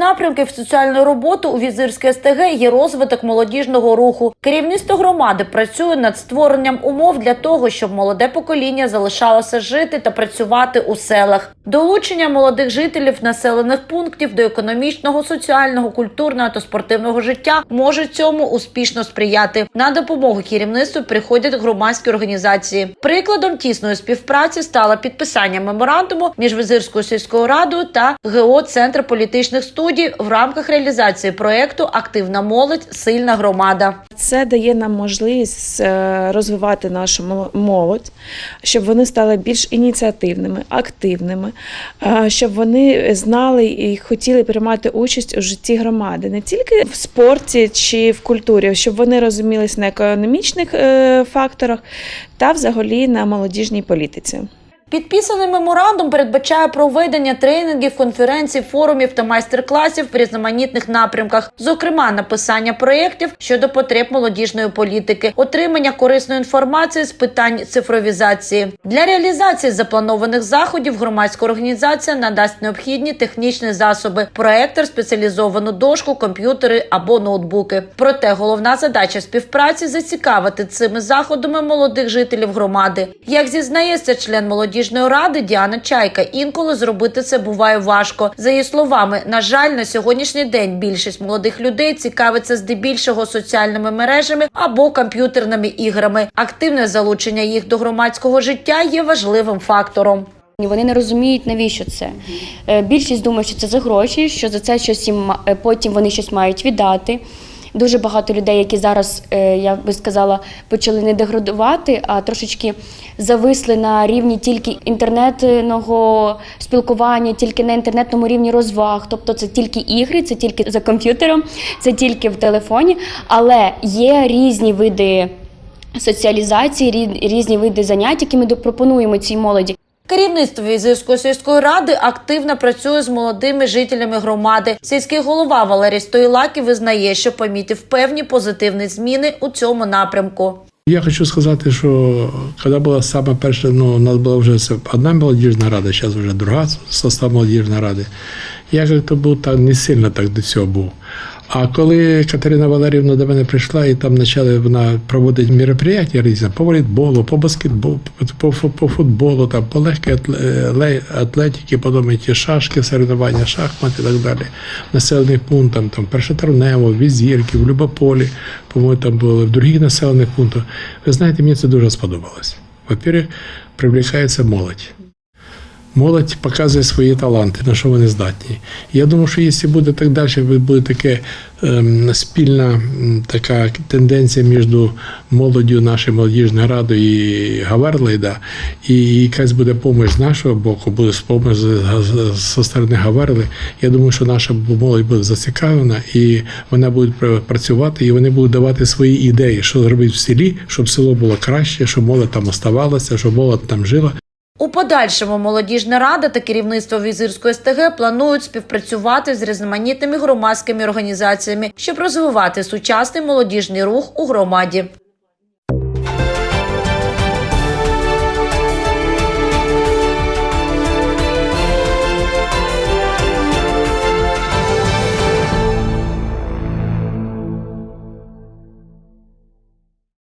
напрямків соціальної роботи у Візирській СТГ є розвиток молодіжного руху. Керівництво громади працює над створенням умов для того, щоб молоде покоління залишалося жити та працювати у селах. Долучення молодих жителів населених пунктів до економічного, соціального, культурного та спортивного життя може цьому успішно сприяти. На допомогу керівництву приходять громадські організації. Прикладом тісної співпраці стало підписання меморандуму між Визирською сільською радою та ГО Центр політичних студій в рамках реалізації проекту Активна молодь, сильна громада. Це дає нам можливість е, розвивати нашу молодь, щоб вони стали більш ініціативними, активними, е, щоб вони знали і хотіли приймати участь у житті громади не тільки в спорті чи в культурі, щоб вони розумілись на економічних е, факторах та взагалі на молодіжній політиці. Підписаний меморандум передбачає проведення тренінгів, конференцій, форумів та майстер-класів в різноманітних напрямках, зокрема написання проєктів щодо потреб молодіжної політики, отримання корисної інформації з питань цифровізації. Для реалізації запланованих заходів громадська організація надасть необхідні технічні засоби, проектор, спеціалізовану дошку, комп'ютери або ноутбуки. Проте головна задача співпраці зацікавити цими заходами молодих жителів громади. Як зізнається член молодіжної ради Діана Чайка, інколи зробити це буває важко. За її словами, на жаль, на сьогоднішній день більшість молодих людей цікавиться здебільшого соціальними мережами або комп'ютерними іграми. Активне залучення їх до громадського життя є важливим фактором. Вони не розуміють, навіщо це. Е, Більшість думає, що це за гроші, що за це щось їм е, потім вони щось мають віддати. Дуже багато людей, які зараз, е, я би сказала, почали не деградувати, а трошечки зависли на рівні тільки інтернетного спілкування, тільки на інтернетному рівні розваг. Тобто це тільки ігри, це тільки за комп'ютером, це тільки в телефоні. Але є різні види соціалізації, різні види занять, які ми пропонуємо цій молоді. Керівництво Візирської сільської ради активно працює з молодими жителями громади. Сільський голова Валерій Стоїлаків визнає, що помітив певні позитивні зміни у цьому напрямку. Я хочу сказати, що коли була саме перша, ну, у нас була вже одна молодіжна рада, зараз вже друга состав молодіжної ради. Я як-то був так не сильно так до цього був. А коли Катерина Валерівна до мене прийшла і там почали вона проводити мероприятия різні по волейболу, по баскетболу, по, по, по футболу, там, по легкій атле- атлетики, потім ті шашки, соревнування, шахмати і так далі. Населених пунктах, там Першотравнево, Візірки, в Любополі, по-моєму, там були в других населених пунктах. Ви знаєте, мені це дуже сподобалось. Во-первых, привлікається молодь. Молодь показує свої таланти, на що вони здатні. Я думаю, що якщо буде так далі, буде таке ем, спільна така тенденція між молоддю, нашою молодіжною радою і Гаверлейда, і якась буде допомога з нашого боку, буде допомога зі сторони Гаверли. Я думаю, що наша молодь буде зацікавлена і вона буде працювати, і вони будуть давати свої ідеї, що зробити в селі, щоб село було краще, щоб молодь там оставалася, щоб молодь там жила. У подальшому молодіжна рада та керівництво Візирської СТГ планують співпрацювати з різноманітними громадськими організаціями, щоб розвивати сучасний молодіжний рух у громаді.